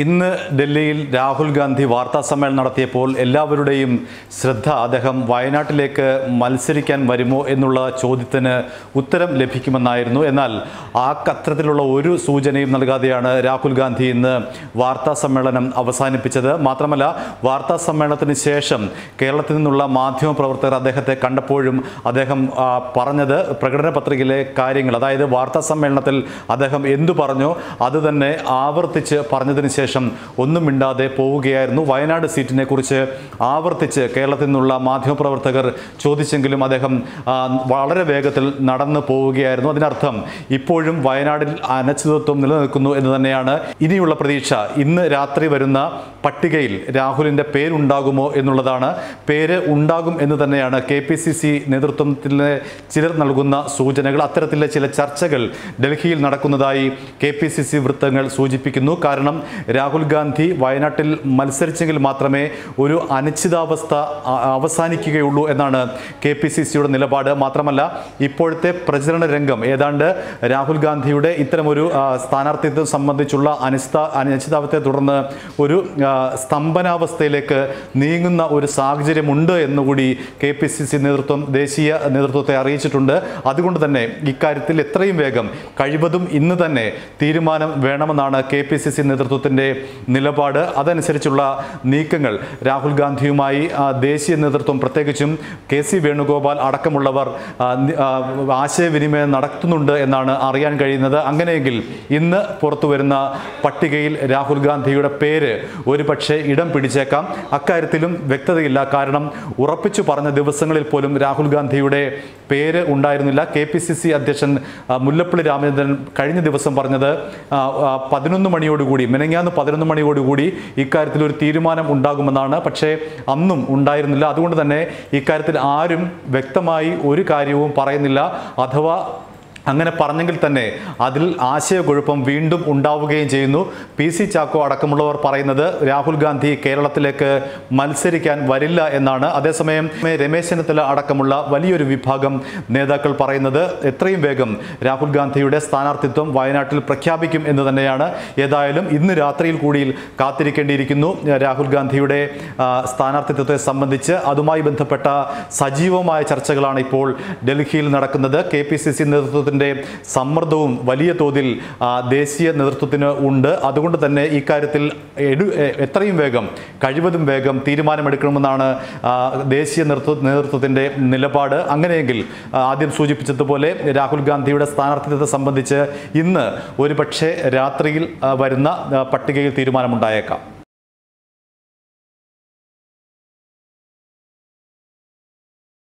ഇന്ന് ഡൽഹിയിൽ രാഹുൽ ഗാന്ധി വാർത്താ സമ്മേളനം നടത്തിയപ്പോൾ എല്ലാവരുടെയും ശ്രദ്ധ അദ്ദേഹം വയനാട്ടിലേക്ക് മത്സരിക്കാൻ വരുമോ എന്നുള്ള ചോദ്യത്തിന് ഉത്തരം ലഭിക്കുമെന്നായിരുന്നു. എന്നാൽ ആ കത്രത്തിലുള്ള ഒരു സൂചനയും നൽകാതെയാണ് രാഹുൽ ഗാന്ധി ഇന്ന് വാർത്താ സമ്മേളനം അവസാനിപ്പിച്ചത്. മാത്രമല്ല വാർത്താ സമ്മേളനത്തിന് ശേഷം കേരളത്തിൽ നിന്നുള്ള മാധ്യമ പ്രവർത്തകർ അദ്ദേഹത്തെ കണ്ടപ്പോഴും അദ്ദേഹം പറഞ്ഞത് പ്രകടന പത്രികയിലെ കാര്യങ്ങൾ അതായത് വാർത്താ സമ്മേളനത്തിൽ അദ്ദേഹം എന്തു പറഞ്ഞു അത് തന്നെ ആവർത്തിച്ച് പറഞ്ഞതിന് ശേഷം ഒന്നും മിണ്ടാതെ പോവുകയായിരുന്നു. വയനാട് സീറ്റിനെ കുറിച്ച് ആവർത്തിച്ച് കേരളത്തിൽ നിന്നുള്ള മാധ്യമപ്രവർത്തകർ ചോദിച്ചെങ്കിലും അദ്ദേഹം വളരെ വേഗത്തിൽ നടന്നു പോവുകയായിരുന്നു. അതിനർത്ഥം ഇപ്പോഴും വയനാടിൽ അനശ്ചിതത്വം നിലനിൽക്കുന്നു എന്ന് തന്നെയാണ് ഇനിയുള്ള പ്രതീക്ഷ. ഇന്ന് രാത്രി വരുന്ന പട്ടികയിൽ രാഹുലിന്റെ പേരുണ്ടാകുമോ എന്നുള്ളതാണ്. പേര് ഉണ്ടാകും എന്ന് തന്നെയാണ് കെ പി സി സി നേതൃത്വത്തിലെ ചിലർ നൽകുന്ന സൂചനകൾ. അത്തരത്തിലെ ചില ചർച്ചകൾ ഡൽഹിയിൽ നടക്കുന്നതായി കെ പി സി സി വൃത്തങ്ങൾ സൂചിപ്പിക്കുന്നു. കാരണം രാഹുൽ ഗാന്ധി വയനാട്ടിൽ മത്സരിച്ചെങ്കിൽ മാത്രമേ ഒരു അനിശ്ചിതാവസ്ഥ അവസാനിക്കുകയുള്ളൂ എന്നാണ് കെ പി സി സിയുടെ നിലപാട്. മാത്രമല്ല ഇപ്പോഴത്തെ പ്രചരണ രംഗം ഏതാണ്ട് രാഹുൽ ഗാന്ധിയുടെ ഇത്തരമൊരു സ്ഥാനാർത്ഥിത്വം സംബന്ധിച്ചുള്ള അനിശ്ചിത അനിശ്ചിതാവസ്ഥയെ തുടർന്ന് ഒരു സ്തംഭനാവസ്ഥയിലേക്ക് നീങ്ങുന്ന ഒരു സാഹചര്യമുണ്ട് എന്നുകൂടി കെ പി സി സി നേതൃത്വം ദേശീയ നേതൃത്വത്തെ അറിയിച്ചിട്ടുണ്ട്. അതുകൊണ്ട് തന്നെ ഇക്കാര്യത്തിൽ എത്രയും വേഗം കഴിവതും ഇന്ന് തന്നെ തീരുമാനം വേണമെന്നാണ് കെ പി സി സി നിലപാട് അതനുസരിച്ചുള്ള നീക്കങ്ങൾ. രാഹുൽ ഗാന്ധിയുമായി ദേശീയ നേതൃത്വം പ്രത്യേകിച്ചും കെ സി വേണുഗോപാൽ അടക്കമുള്ളവർ ആശയവിനിമയം നടത്തുന്നുണ്ട് എന്നാണ് അറിയാൻ കഴിയുന്നത്. അങ്ങനെയെങ്കിൽ ഇന്ന് പുറത്തു വരുന്ന പട്ടികയിൽ രാഹുൽ ഗാന്ധിയുടെ പേര് ഒരു പക്ഷേ ഇടം പിടിച്ചേക്കാം. അക്കാര്യത്തിലും വ്യക്തതയില്ല. കാരണം ഉറപ്പിച്ചു പറഞ്ഞ ദിവസങ്ങളിൽ പോലും രാഹുൽ ഗാന്ധിയുടെ പേര് ഉണ്ടായിരുന്നില്ല. കെ പി സി സി അധ്യക്ഷൻ മുല്ലപ്പള്ളി രാമചന്ദ്രൻ കഴിഞ്ഞ ദിവസം പറഞ്ഞത് പതിനൊന്ന് മണിയോടുകൂടി മെനങ്ങാന്ന് പതിനൊന്ന് മണിയോടുകൂടി ഇക്കാര്യത്തിൽ ഒരു തീരുമാനം ഉണ്ടാകുമെന്നാണ്. പക്ഷേ അന്നും ഉണ്ടായിരുന്നില്ല. അതുകൊണ്ട് തന്നെ ഇക്കാര്യത്തിൽ ആരും വ്യക്തമായി ഒരു കാര്യവും പറയുന്നില്ല. അഥവാ അങ്ങനെ പറഞ്ഞെങ്കിൽ തന്നെ അതിൽ ആശയക്കുഴപ്പം വീണ്ടും ഉണ്ടാവുകയും ചെയ്യുന്നു. പി സി ചാക്കോ അടക്കമുള്ളവർ പറയുന്നത് രാഹുൽ ഗാന്ധി കേരളത്തിലേക്ക് മത്സരിക്കാൻ വരില്ല എന്നാണ്. അതേസമയം രമേശ് ചെന്നിത്തല അടക്കമുള്ള വലിയൊരു വിഭാഗം നേതാക്കൾ പറയുന്നത് എത്രയും വേഗം രാഹുൽ ഗാന്ധിയുടെ സ്ഥാനാർത്ഥിത്വം വയനാട്ടിൽ പ്രഖ്യാപിക്കും എന്ന് തന്നെയാണ്. ഏതായാലും ഇന്ന് രാത്രിയിൽ കൂടി കാത്തിരിക്കേണ്ടിയിരിക്കുന്നു. രാഹുൽ ഗാന്ധിയുടെ സ്ഥാനാർത്ഥിത്വത്തെ സംബന്ധിച്ച് അതുമായി ബന്ധപ്പെട്ട സജീവമായ ചർച്ചകളാണ് ഇപ്പോൾ ഡൽഹിയിൽ നടക്കുന്നത്. കെ പി സി സി നേതൃത്വത്തിന്റെ സമ്മർദ്ദവും വലിയ തോതിൽ ദേശീയ നേതൃത്വത്തിന് ഉണ്ട്. അതുകൊണ്ട് തന്നെ ഇക്കാര്യത്തിൽ എടു എത്രയും വേഗം കഴിവതും വേഗം തീരുമാനമെടുക്കണമെന്നാണ് ദേശീയ നേതൃത്വ നേതൃത്വത്തിന്റെ നിലപാട്. അങ്ങനെയെങ്കിൽ ആദ്യം സൂചിപ്പിച്ചതുപോലെ രാഹുൽ ഗാന്ധിയുടെ സ്ഥാനാർത്ഥിത്വത്തെ സംബന്ധിച്ച് ഇന്ന് ഒരുപക്ഷെ രാത്രിയിൽ വരുന്ന പട്ടികയിൽ തീരുമാനമുണ്ടായേക്കാം.